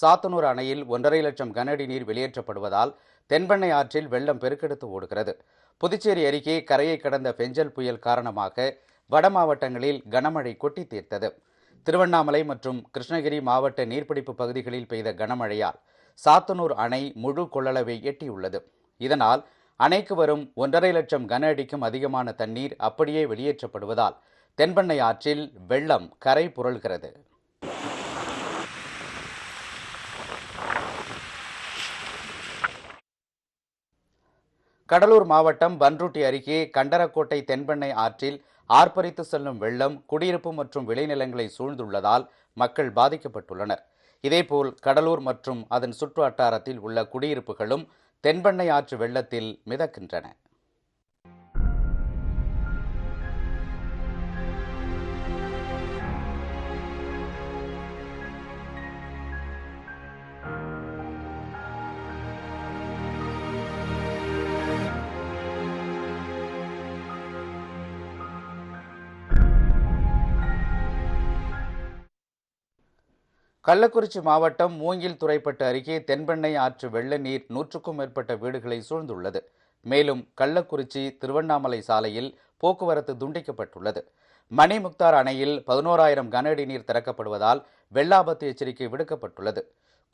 சாத்தனூர் அணையில் ஒன்றரை லட்சம் கன அடி நீர் வெளியேற்றப்படுவதால் தென்பெண்ணை ஆற்றில் வெள்ளம் பெருக்கெடுத்து ஓடுகிறது. புதுச்சேரி அருகே கரையை கடந்த பெஞ்சல் புயல் காரணமாக வட மாவட்டங்களில் கனமழை கொட்டி தீர்த்தது. திருவண்ணாமலை மற்றும் கிருஷ்ணகிரி மாவட்ட நீர்பிடிப்பு பகுதிகளில் பெய்த கனமழையால் சாத்தனூர் அணை முழு கொள்ளளவை எட்டியுள்ளது. இதனால் அணைக்கு வரும் ஒன்றரை லட்சம் கன அடிக்கும் அதிகமான தண்ணீர் அப்படியே வெளியேற்றப்படுவதால் தென்பெண்ணை ஆற்றில் வெள்ளம் கரை புரள்கிறது. கடலூர் மாவட்டம் பன்ருட்டி அருகே கண்டரக்கோட்டை தென்பெண்ணை ஆற்றில் ஆர்ப்பரித்து செல்லும் வெள்ளம் குடியிருப்பு மற்றும் விளைநிலங்களை சூழ்ந்துள்ளதால் மக்கள் பாதிக்கப்பட்டுள்ளனர். இதேபோல் கடலூர் மற்றும் அதன் சுற்று வட்டாரத்தில் உள்ள குடியிருப்புகளும் தென்பெண்ணை ஆற்று வெள்ளத்தில் மிதக்கின்றன. கள்ளக்குறிச்சி மாவட்டம் மூங்கில் துறைப்பட்டு அருகே தென்பெண்ணை ஆற்று வெள்ள நீர் நூற்றுக்கும் மேற்பட்ட வீடுகளை சூழ்ந்துள்ளது. மேலும் கள்ளக்குறிச்சி திருவண்ணாமலை சாலையில் போக்குவரத்து துண்டிக்கப்பட்டுள்ளது. மணிமுக்தார் அணையில் பதினோராயிரம் கன அடி நீர் திறக்கப்படுவதால் வெள்ளாபத்து எச்சரிக்கை விடுக்கப்பட்டுள்ளது.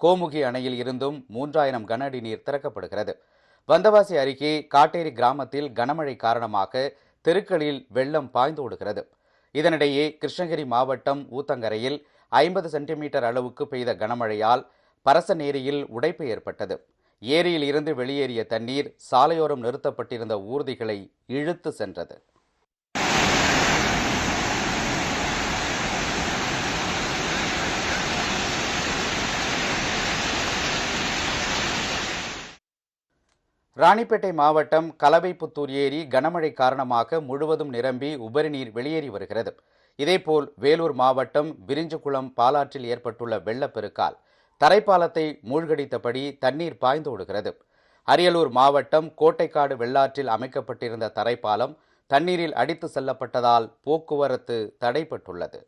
கோமுகி அணையில் இருந்தும் மூன்றாயிரம் கன அடி நீர் திறக்கப்படுகிறது. வந்தவாசி அருகே காட்டேரி கிராமத்தில் கனமழை காரணமாக தெருக்களில் வெள்ளம் பாய்ந்து ஓடுகிறது. இதனிடையே கிருஷ்ணகிரி மாவட்டம் ஊத்தங்கரையில் ஐம்பது சென்டிமீட்டர் அளவுக்கு பெய்த கனமழையால் பரசநேரியில் உடைப்பு ஏற்பட்டது. ஏரியில் இருந்து வெளியேறிய தண்ணீர் சாலையோரம் நிறுத்தப்பட்டிருந்த ஊர்திகளை இழுத்து சென்றது. ராணிப்பேட்டை மாவட்டம் கலவைப்புத்தூர் ஏரி கனமழை காரணமாக முழுவதும் நிரம்பி உபரி நீர் வெளியேறி வருகிறது. இதேபோல் வேலூர் மாவட்டம் விரிஞ்சுகுளம் பாலாற்றில் ஏற்பட்டுள்ள வெள்ளப்பெருக்கால் தரைப்பாலத்தை மூழ்கடித்தபடி தண்ணீர் பாய்ந்தோடுகிறது அரியலூர் மாவட்டம் கோட்டைக்காடு வெள்ளாற்றில் அமைக்கப்பட்டிருந்த தரைப்பாலம் தண்ணீரில் அடித்து செல்லப்பட்டதால் போக்குவரத்து தடைப்பட்டுள்ளது